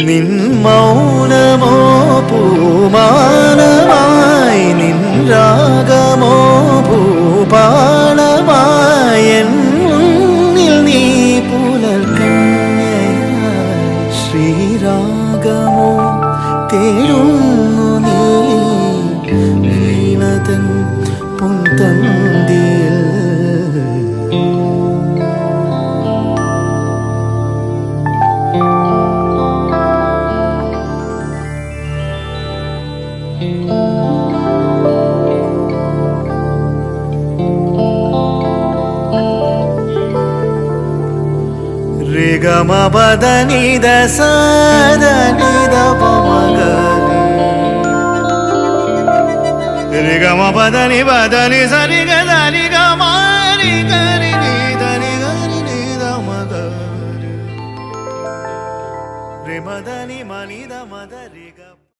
നിൻ മൗനമോ പൂമാനമായി നിൻ രാഗമോ ഭൂപാണമായ എന്നിൽ നീ പുലർക്കണ്യ ശ്രീരാഗമോ തേരും రిగమ పదనిద సదనిద పమగరి రిగమ పదని పదని సరి గదని గమారి గరి నిదని గరి నిద మగరి రిమదని మనిద మద రిగ